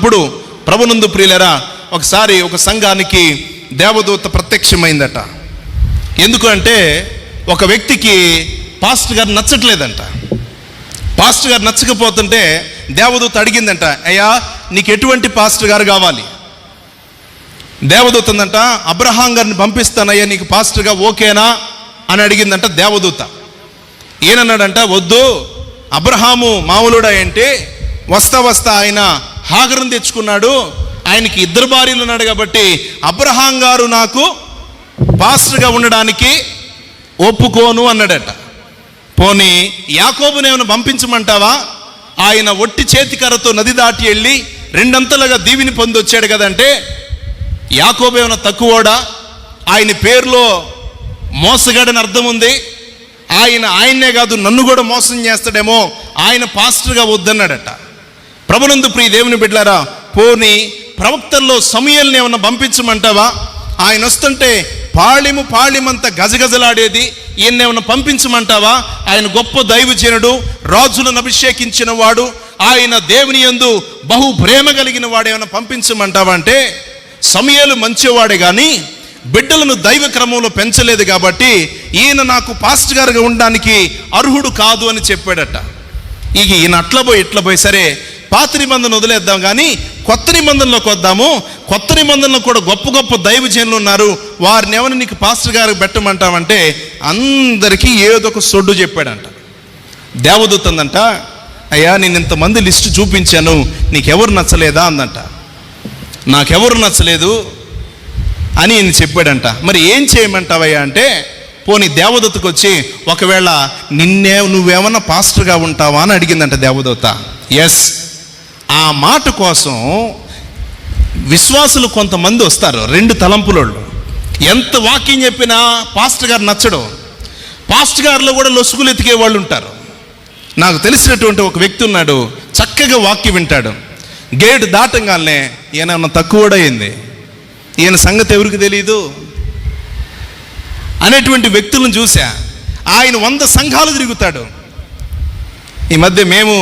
ఉన్నప్పుడు ప్రభునందు ప్రియులరా ఒకసారి ఒక సంఘానికి దేవదూత ప్రత్యక్షమైందట. ఎందుకంటే ఒక వ్యక్తికి పాస్టర్ గారు నచ్చట్లేదంట. పాస్టర్ గారు నచ్చకపోతుంటే దేవదూత అడిగిందంట అయ్యా నీకు ఎటువంటి పాస్టర్ గారు కావాలి? దేవదూత ఉందంట అబ్రహాం గారిని పంపిస్తానయ్యా నీకు పాస్టర్గా ఓకేనా? అని అడిగిందంట దేవదూత. ఈయనన్నాడంట వద్దు అబ్రహాము మామూలుడా ఏంటి? వస్తా వస్తా ఆయన హాగరం తెచ్చుకున్నాడు. ఆయనకి ఇద్దరు భార్యలు ఉన్నాడు కాబట్టి అబ్రహాం గారు నాకు పాస్టర్గా ఉండడానికి ఒప్పుకోను అన్నాడట. పోనీ యాకోబునేమను పంపించమంటావా? ఆయన ఒట్టి చేతికర్రతో నది దాటి వెళ్ళి రెండంతలుగా దీవిని పొంది వచ్చాడు కదంటే యాకోబు ఏమైనా ఆయన పేరులో మోసగాడని అర్థం ఉంది. ఆయన ఆయన్నే కాదు నన్ను కూడా మోసం చేస్తాడేమో. ఆయన పాస్టర్గా వద్దన్నాడట. ప్రభునందు ప్రియ దేవుని బిడ్డారా పోని ప్రవక్తల్లో సమయాల్ని ఏమన్నా పంపించమంటావా? ఆయన వస్తుంటే పాళిము పాళిమంత గజగజలాడేది ఈయన ఏమన్నా పంపించమంటావా? ఆయన గొప్ప దైవజనుడు రాజులను అభిషేకించిన వాడు ఆయన దేవుని యందు బహు ప్రేమ కలిగిన వాడు ఏమైనా పంపించమంటావా అంటే సమయాలు మంచివాడే కానీ బిడ్డలను దైవ క్రమంలో పెంచలేదు కాబట్టి ఈయన నాకు పాస్ట్ గారుగా ఉండడానికి అర్హుడు కాదు అని చెప్పాడట. ఇక ఈయన అట్ల పోయి ఇట్ల పోయి సరే పాత నిబంధన వదిలేద్దాం కానీ కొత్త నిబంధనలోకి వద్దాము. కొత్త నిబంధనలో కూడా గొప్ప గొప్ప దైవజనులు ఉన్నారు. వారిని ఎవరిని నీకు పాస్టర్ గారికి పెట్టమంటామంటే అందరికీ ఏదో ఒక సొడ్డు చెప్పాడంట. దేవదూత అందంట అయ్యా నేను ఇంతమంది లిస్టు చూపించాను. నీకెవరు నచ్చలేదా? అందంట. నాకెవరు నచ్చలేదు అని నేను చెప్పాడంట. మరి ఏం చేయమంటావయ్యా? అంటే పోనీ దేవదూతకు వచ్చి ఒకవేళ నిన్నే నువ్వేమన్నా పాస్టర్గా ఉంటావా? అని అడిగిందంట దేవదూత. ఎస్ ఆ మాట కోసం విశ్వాసులు కొంతమంది వస్తారు రెండు తలంపులోళ్ళు. ఎంత వాక్యం చెప్పినా పాస్టర్ గారు నచ్చడు. పాస్టర్ గారిలో కూడా లొసుగులు ఎతికే వాళ్ళు ఉంటారు. నాకు తెలిసినటువంటి ఒక వ్యక్తి ఉన్నాడు చక్కగా వాక్యం వింటాడు. గేటు దాటంగానే ఈయన ఏమన్నా తక్కువ కూడా అయింది. ఈయన సంగతి ఎవరికి తెలియదు అనేటువంటి వ్యక్తులను చూసా ఆయన వంద సంఘాలు తిరుగుతాడు. ఈ మధ్య మేము